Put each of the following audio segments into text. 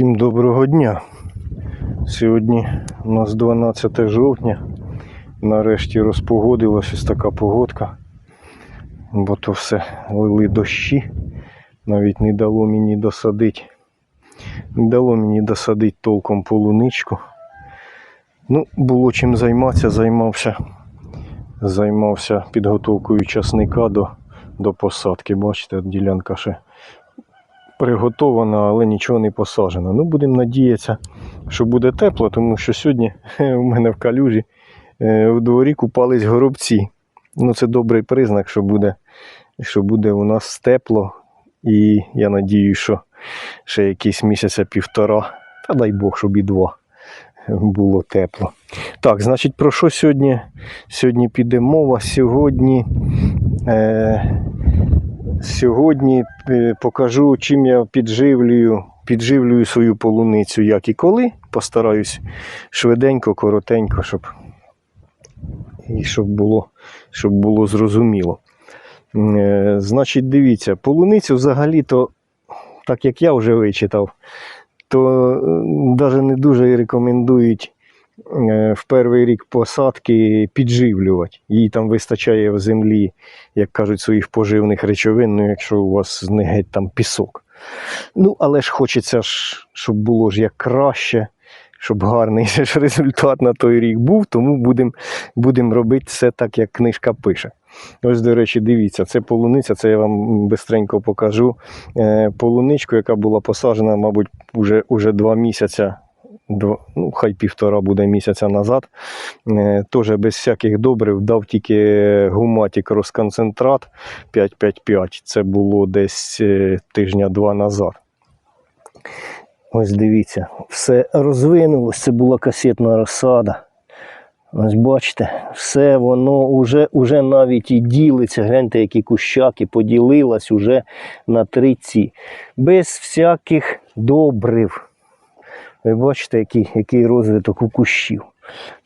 Всім доброго дня. Сьогодні у нас 12 жовтня. Нарешті розпогодилась ось така погодка. Бо то все лили дощі. Навіть не дало мені досадити. Не дало мені досадити толком полуничку. Ну, було чим займатися, займався. Займався підготовкою часника до, до посадки. Бачите, ділянка ще приготована, але нічого не посаджено. Ну, будемо надіятися, що буде тепло, тому що сьогодні у мене в калюжі е, в дворі купались горобці. Ну, це добрий признак, що буде, що буде у нас тепло. І я надію, що ще якийсь місяця півтора, та дай Бог, щоб і два було тепло. Так, значить, про що сьогодні? Сьогодні піде мова. Сьогодні. Е, Сьогодні е, покажу, чим я підживлюю, підживлюю свою полуницю, як і коли. Постараюсь швиденько, коротенько, щоб, і щоб, було, щоб було зрозуміло. Е, значить, дивіться, полуницю взагалі-то, так як я вже вичитав, то навіть не дуже рекомендують в перший рік посадки підживлювати. Їй там вистачає в землі, як кажуть, своїх поживних речовин, ну якщо у вас них геть там пісок. Ну, але ж хочеться, ж, щоб було ж як краще, щоб гарний ж результат на той рік був, тому будемо будем робити все так, як книжка пише. Ось, до речі, дивіться, це полуниця, це я вам бистренько покажу. Е, полуничку, яка була посаджена, мабуть, уже, уже два місяці, два, ну, хай півтора буде місяця назад. Е, Теж без всяких добрив дав тільки гуматік розконцентрат 555. Це було десь е, тижня два назад. Ось дивіться, все розвинулось, це була касетна розсада. Ось бачите, все воно уже, уже навіть і ділиться. Гляньте, які кущаки поділилась уже на три ці. Без всяких добрив. Ви бачите, який, який розвиток у кущів.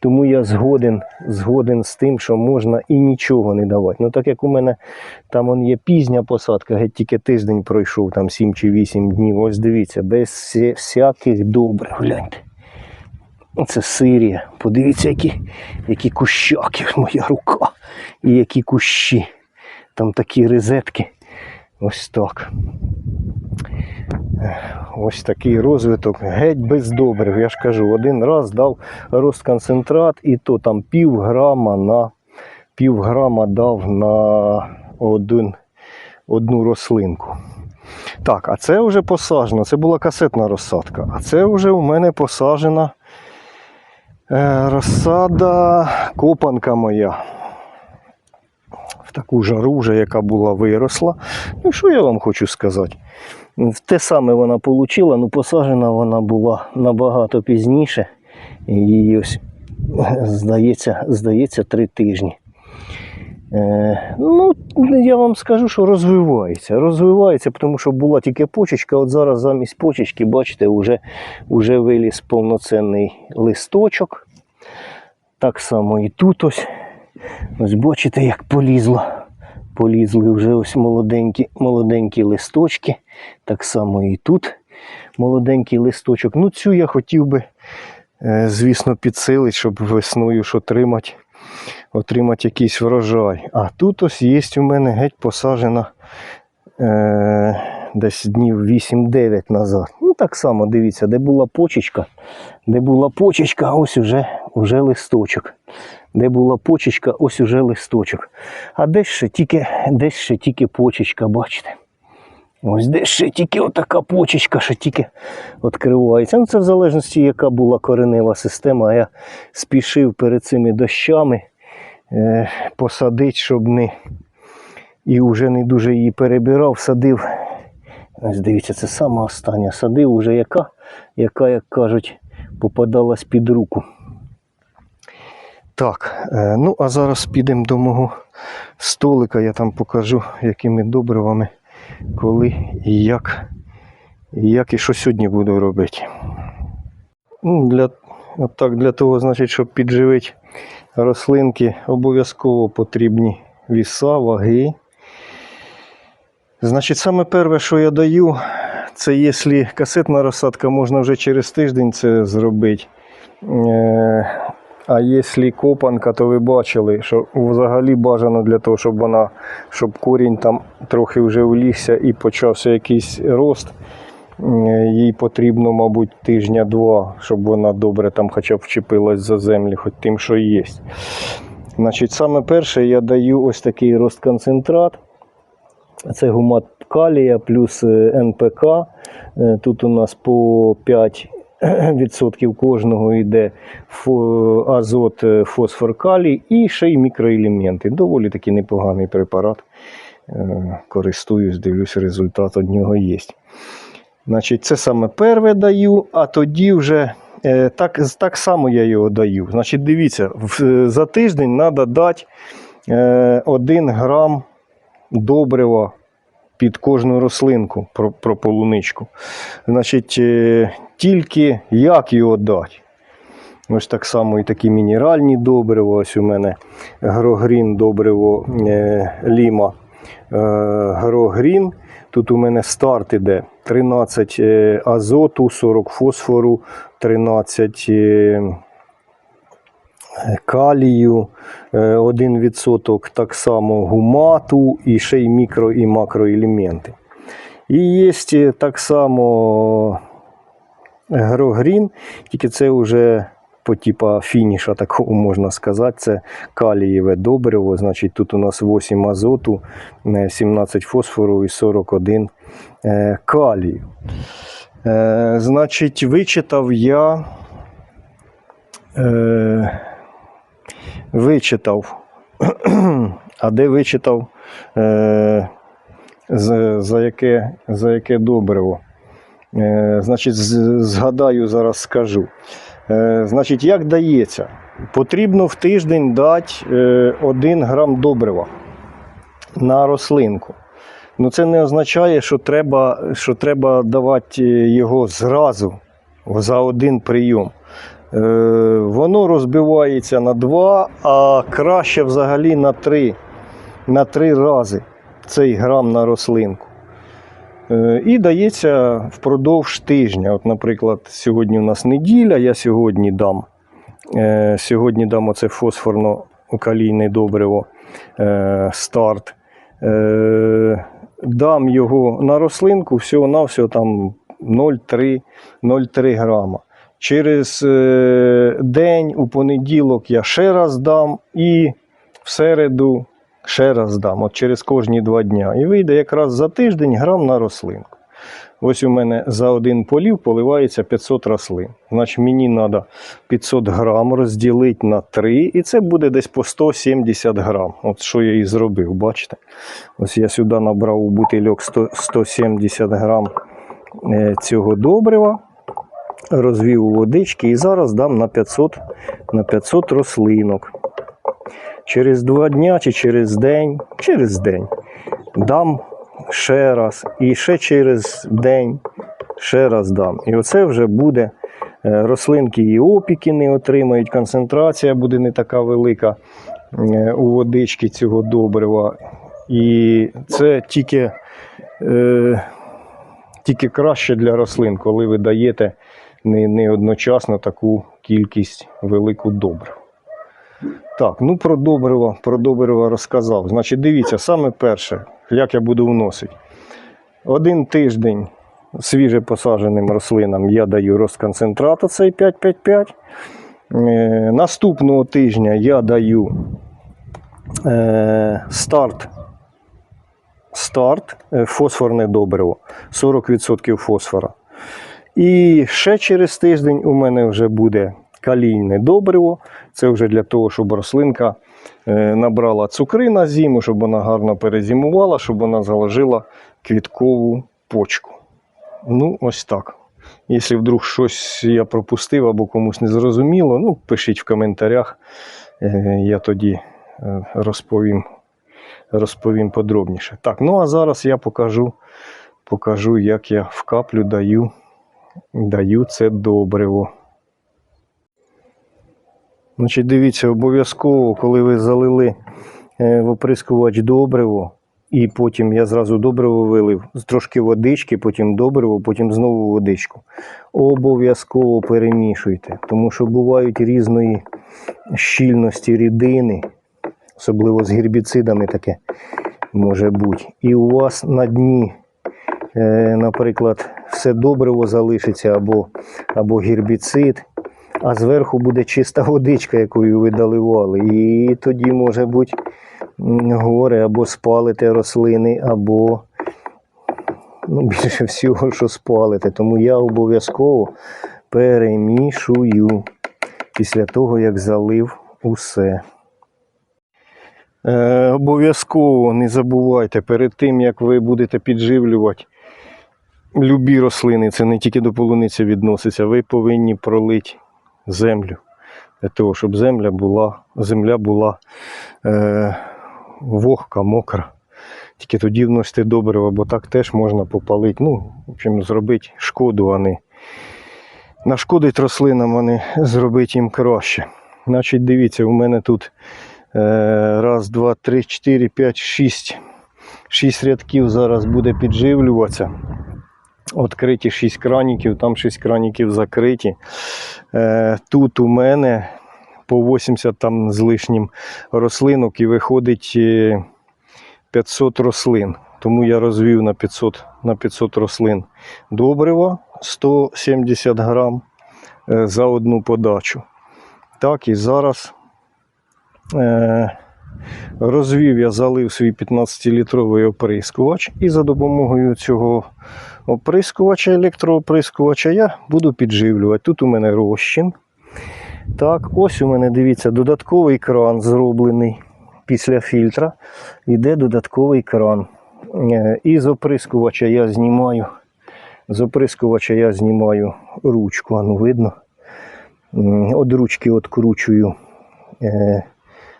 Тому я згоден, згоден з тим, що можна і нічого не давати. Ну так як у мене там он є пізня посадка, геть тільки тиждень пройшов, там 7 чи 8 днів. Ось дивіться, без всяких добрив. Гляньте. Це Сирія. Подивіться, які, які кущаки, моя рука. І які кущі. Там такі розетки. Ось так. Ось такий розвиток, геть без добрив. Я ж кажу, один раз дав розконцентрат, і то там пів грама на пів грама дав на один, одну рослинку. Так, а це вже посаджено. Це була касетна розсадка. А це вже у мене посаджена е, розсада копанка моя. В таку жару вже, яка була виросла. Ну, що я вам хочу сказати? Те саме вона отримала, ну посаджена вона була набагато пізніше. І ось, здається, здається, три тижні. Е, ну, я вам скажу, що розвивається. Розвивається, тому що була тільки почечка. От зараз замість почечки, бачите, вже, вже виліз повноцінний листочок. Так само і тут ось. Ось бачите, як полізло. Полізли вже ось молоденькі, молоденькі листочки. Так само і тут молоденький листочок. Ну, цю я хотів би, е, звісно, підсилити, щоб весною ж отримати, отримати якийсь врожай. А тут ось є у мене геть посаджена е, десь днів 8-9 назад. Ну, так само дивіться, де була почечка, де була почечка, ось уже, уже листочок. Де була почечка, ось уже листочок. А десь ще тільки, десь ще тільки почечка, бачите? Ось десь ще тільки отака почечка, ще тільки відкривається. Ну, це в залежності, яка була коренева система. Я спішив перед цими дощами е, посадити, щоб не і вже не дуже її перебирав, садив. Ось дивіться, це сама остання. Садив уже яка, яка, як кажуть, попадалась під руку. Так, е, ну а зараз підемо до мого столика, я там покажу, якими добривами, коли і як, і як і що сьогодні буду робити. Ну, для, так, для того, значить, щоб підживити рослинки, обов'язково потрібні віса, ваги. Значить, саме перше, що я даю, це якщо касетна розсадка, можна вже через тиждень це зробити. А якщо копанка, то ви бачили, що взагалі бажано для того, щоб вона, щоб корінь там трохи вже влігся і почався якийсь рост. Їй потрібно, мабуть, тижня-два, щоб вона добре там хоча б вчепилась за землю, хоч тим, що є. Значить, саме перше я даю ось такий розконцентрат. Це гумат калія плюс е, НПК. Е, Тут у нас по 5% кожного йде азот, е, фосфор, калій і ще й мікроелементи. Доволі таки непоганий препарат. Е, Користуюсь, дивлюсь, результат від нього є. Значить, це саме перше даю, а тоді вже е, так, так само я його даю. Значить, дивіться, за тиждень треба дати е, 1 грам добрива під кожну рослинку про, про полуничку. Значить, е, тільки як його дати? Ось так само і такі мінеральні добрива. Ось у мене грогрін добриво е, ліма. Е, грогрін. Тут у мене старт іде 13 е, азоту, 40 фосфору, 13 е, калію, 1% так само гумату і ще й мікро і макроелементи. І є е, так само грогрін, тільки це вже по типа фініша такого можна сказати. Це калієве добриво. Значить, тут у нас 8 азоту, е, 17 фосфору і 41 е, калію. Е, Значить, вичитав я. Е, вичитав. А де вичитав? Е, за, за, яке, за яке добриво? Е, значить, згадаю, зараз скажу. Е, значить, як дається? Потрібно в тиждень дати е, 1 грам добрива на рослинку. Ну, це не означає, що треба, що треба давати його зразу за один прийом. Е, воно розбивається на 2, а краще взагалі на 3, на 3 рази цей грам на рослинку. Е, І дається впродовж тижня. От, наприклад, сьогодні у нас неділя, я сьогодні дам. е, Сьогодні дам оце фосфорно-калійне добриво старт. Дам його на рослинку всього-навсього там 0,3 0,3 грама. Через е, день у понеділок я ще раз дам і в середу ще раз дам, от через кожні два дня. І вийде якраз за тиждень грам на рослинку. Ось у мене за один полів поливається 500 рослин. Значить, мені треба 500 грам розділити на 3, і це буде десь по 170 грам. От що я і зробив, бачите? Ось я сюди набрав у бутильок 100, 170 грам е, цього добрива, розвів водички і зараз дам на 500, на 500 рослинок. Через два дня чи через день, через день дам ще раз, і ще через день ще раз дам. І оце вже буде е, рослинки і опіки не отримають, концентрація буде не така велика е, у водички цього добрива. І це тільки, е, тільки краще для рослин, коли ви даєте не, не одночасно таку кількість велику добрив. Так, ну про добриво, про добриво розказав. Значить, дивіться, саме перше, як я буду вносити. Один тиждень свіже посадженим рослинам я даю розконцентрат оцей 555. Е, наступного тижня я даю е, старт, старт е, фосфорне добриво, 40% фосфора. І ще через тиждень у мене вже буде калійне добриво. Це вже для того, щоб рослинка е, набрала цукри на зиму, щоб вона гарно перезимувала, щоб вона заложила квіткову почку. Ну, ось так. Якщо вдруг щось я пропустив або комусь не зрозуміло, ну, пишіть в коментарях, е, я тоді е, розповім, розповім подробніше. Так, ну а зараз я покажу, покажу як я в каплю даю, даю це добриво. Значить, дивіться, обов'язково, коли ви залили е, в оприскувач добриво і потім я зразу добриво вилив, трошки водички, потім добриво, потім знову водичку. Обов'язково перемішуйте, тому що бувають різної щільності рідини, особливо з гербіцидами таке може бути. І у вас на дні, е, наприклад, все добриво залишиться або, або гербіцид, а зверху буде чиста водичка, якою ви доливали. І тоді може бути горе або спалите рослини, або ну, більше всього, що спалите. Тому я обов'язково перемішую після того, як залив усе. Е, обов'язково не забувайте перед тим, як ви будете підживлювати любі рослини, це не тільки до полуниці відноситься, ви повинні пролити землю. Для того, щоб земля була, земля була е, вогка, мокра. Тільки тоді вносите добриво, бо так теж можна попалити. Ну, в общем, зробити шкоду, а не нашкодить рослинам, а не зробити їм краще. Значить, дивіться, у мене тут е, раз, два, три, чотири, п'ять, шість. Шість рядків зараз буде підживлюватися. Відкриті 6 краніків, там 6 краніків закриті. Е, тут у мене по 80 там з лишнім рослинок і виходить е, 500 рослин. Тому я розвів на 500, на 500 рослин добрива 170 грам е, за одну подачу. Так, і зараз е, розвів я залив свій 15-літровий оприскувач, і за допомогою цього оприскувача, електрооприскувача, я буду підживлювати. Тут у мене розчин. Так, ось у мене, дивіться, додатковий кран зроблений після фільтра. Йде додатковий кран. Е, І з оприскувача я знімаю. З оприскувача я знімаю ручку, а ну видно. От ручки откручую е,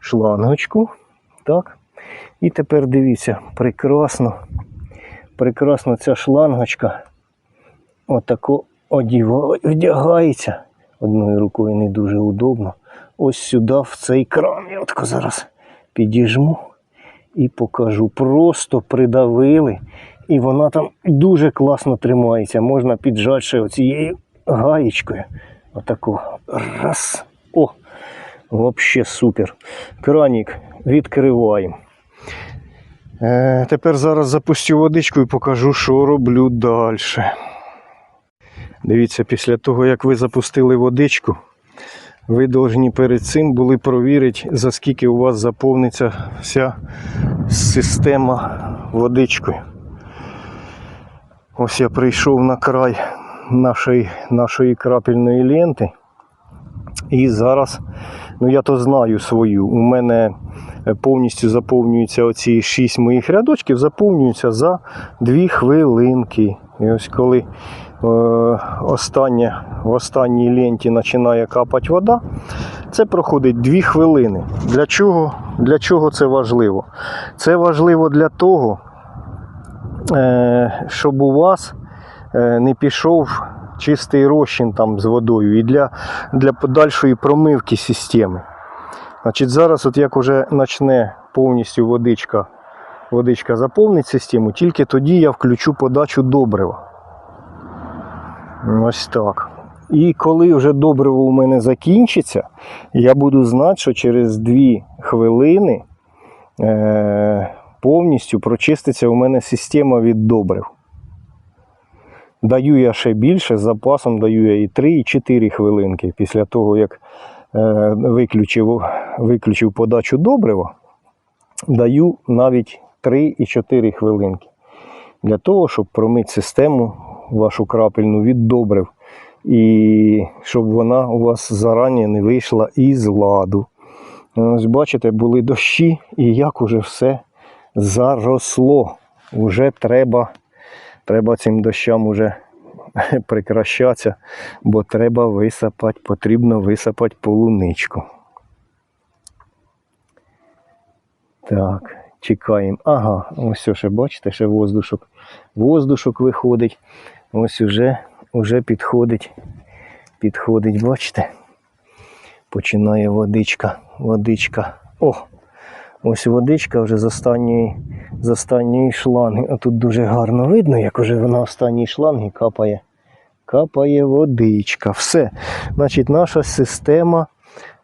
шлангочку. Так. І тепер дивіться, прекрасно, прекрасно ця шлангочка отако вдягається. Одною рукою не дуже удобно. Ось сюди, в цей кран. Я отко зараз підіжму і покажу. Просто придавили, і вона там дуже класно тримається. Можна піджати ще оцією гаєчкою. Отаку. Раз. Взагалі супер. Кранік відкриваємо. Е, тепер зараз запустю водичку і покажу, що роблю далі. Дивіться, після того, як ви запустили водичку, ви повинні перед цим були провірити, за скільки у вас заповниться вся система водичкою. Ось я прийшов на край нашої, нашої крапельної ленти. І зараз, ну я то знаю свою. У мене е, повністю заповнюються оці 6 моїх рядочків, заповнюються за 2 хвилинки. І ось коли е, остання, в останній ленті починає капати вода, це проходить 2 хвилини. Для чого, для чого це важливо? Це важливо для того, е, щоб у вас е, не пішов чистий розчин там з водою і для, для подальшої промивки системи. Значить, зараз, от як уже почне повністю водичка, водичка заповнить систему, тільки тоді я включу подачу добрива. Ось так. І коли вже добриво у мене закінчиться, я буду знати, що через 2 хвилини е, повністю прочиститься у мене система від добрив. Даю я ще більше, з запасом даю я і 3, і 4 хвилинки після того, як е, виключив, виключив подачу добрива, даю навіть 3 і 4 хвилинки. Для того, щоб промити систему вашу крапельну від добрив. І щоб вона у вас зарані не вийшла із ладу. Ось бачите, були дощі, і як уже все заросло. Уже треба Треба цим дощам уже прикращатися, бо треба висапати, потрібно висапати полуничку. Так, чекаємо. Ага, ось ще бачите, ще воздушок. Воздушок виходить. Ось уже, уже підходить. Підходить, бачите? Починає водичка, водичка. О! Ось водичка вже з останньої, з останньої шланги. А тут дуже гарно видно, як уже вона останній шланги капає. Капає водичка. Все. Значить, наша система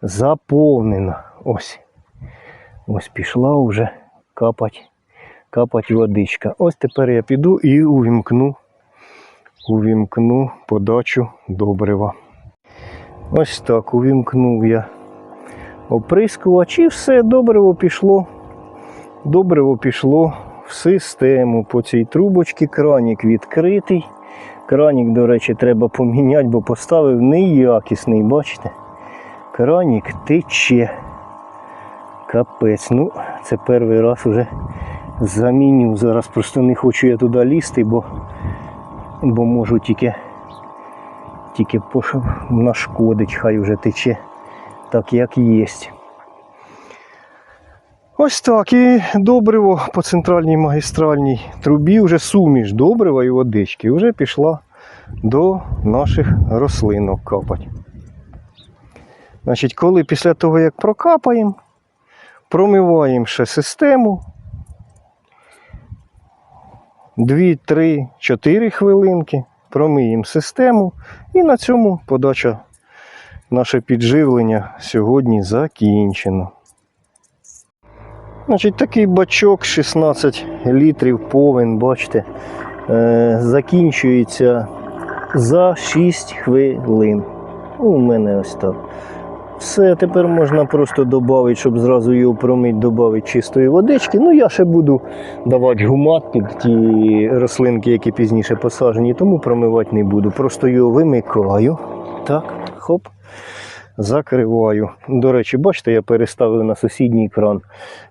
заповнена. Ось. Ось пішла вже капать, капать водичка. Ось тепер я піду і увімкну, увімкну подачу добрива. Ось так увімкнув я оприскувач і все, добриво пішло. Добриво пішло в систему по цій трубочці. Кранік відкритий. Кранік, до речі, треба поміняти, бо поставив неякісний, бачите? Кранік тече. Капець. Ну, це перший раз вже заміню. Зараз просто не хочу я туди лізти, бо, бо можу тільки, тільки пош- нашкодить, хай вже тече так, як є. Ось так. І добриво по центральній магістральній трубі, вже суміш добрива і водички, вже пішла до наших рослинок капать. Значить, коли після того, як прокапаємо, промиваємо ще систему. 2, 3, 4 хвилинки, промиємо систему і на цьому подача наше підживлення сьогодні закінчено. Значить, такий бачок 16 літрів повен, бачите, е, закінчується за 6 хвилин. У мене ось так. Все, тепер можна просто додати, щоб зразу його промить, додати чистої водички. Ну, я ще буду давати гумат під ті рослинки, які пізніше посаджені, тому промивати не буду. Просто його вимикаю. Так, хоп. Закриваю. До речі, бачите, я переставив на сусідній кран,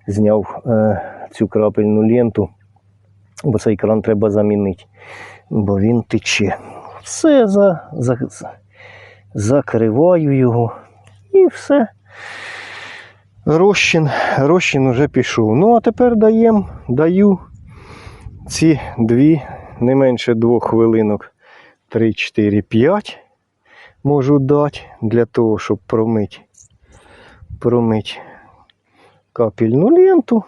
зняв е, цю крапельну ленту, бо цей кран треба замінити, бо він тече. Все за, за, за- закриваю його і все. Розчин, розчин уже пішов. Ну, а тепер даєм, даю ці дві, не менше двох хвилинок, 3, 4, 5 можу дати для того, щоб промити, промити капельну ленту.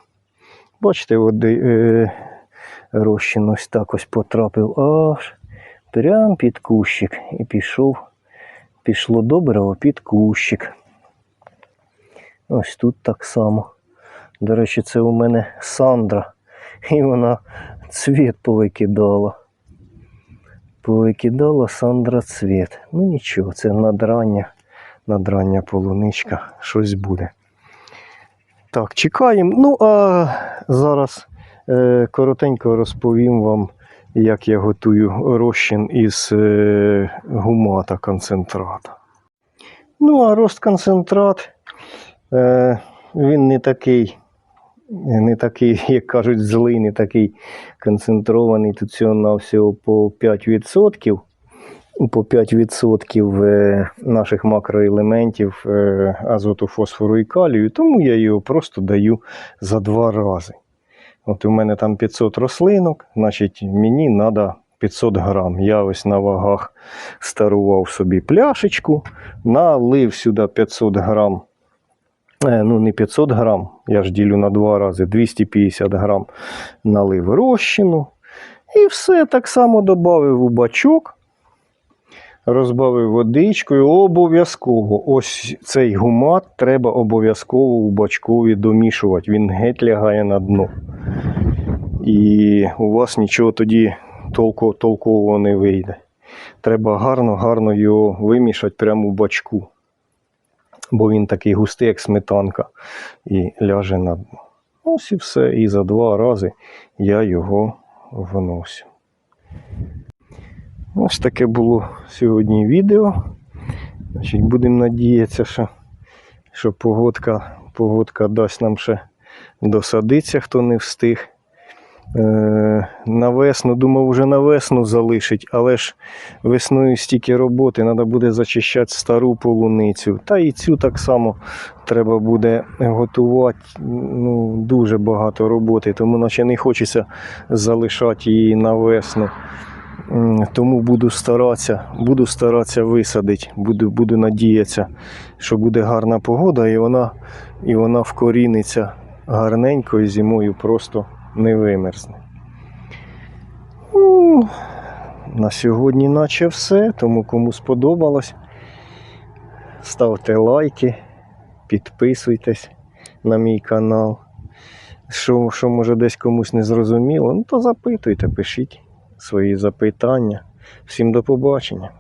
Бачите, води, е, розчин ось так ось потрапив аж прям під кущик і пішов, пішло добриво під кущик. Ось тут так само. До речі, це у мене Сандра. І вона цвіт повикидала. Повикидала Сандра цвіт. Ну нічого, це надрання, надрання полуничка, щось буде. Так, чекаємо. Ну, а зараз е, коротенько розповім вам, як я готую розчин із е, гумата концентрата. Ну, а розконцентрат, е, він не такий, не такий, як кажуть, злий, не такий концентрований. Тут всього на всього по 5%. По 5% е, наших макроелементів е, азоту, фосфору і калію, тому я його просто даю за два рази. От у мене там 500 рослинок, значить мені треба 500 грам. Я ось на вагах старував собі пляшечку, налив сюди 500 грам. Е, Ну, не 500 грам, я ж ділю на два рази, 250 грам налив розчину. І все так само додав у бачок, розбавив водичкою. Обов'язково ось цей гумат треба обов'язково у бачкові домішувати. Він геть лягає на дно. І у вас нічого тоді толко, толкового не вийде. Треба гарно-гарно його вимішати прямо у бачку. Бо він такий густий, як сметанка, і ляже на дно. Ось і все. І за два рази я його вносю. Ось таке було сьогодні відео. Значить, будемо надіятися, що, що погодка, погодка дасть нам ще досадитися, хто не встиг. Е, на весну, думав, вже на весну залишить, але ж весною стільки роботи, треба буде зачищати стару полуницю. Та і цю так само треба буде готувати. Ну, дуже багато роботи, тому наче не хочеться залишати її на весну. Тому буду старатися, буду старатися висадити, буду, буду надіятися, що буде гарна погода і вона, і вона вкоріниться гарненько і зимою просто не вимерзне. Ну, на сьогодні наче все, тому кому сподобалось, ставте лайки, підписуйтесь на мій канал. Що, що може десь комусь не зрозуміло, ну то запитуйте, пишіть свої запитання. Всім до побачення.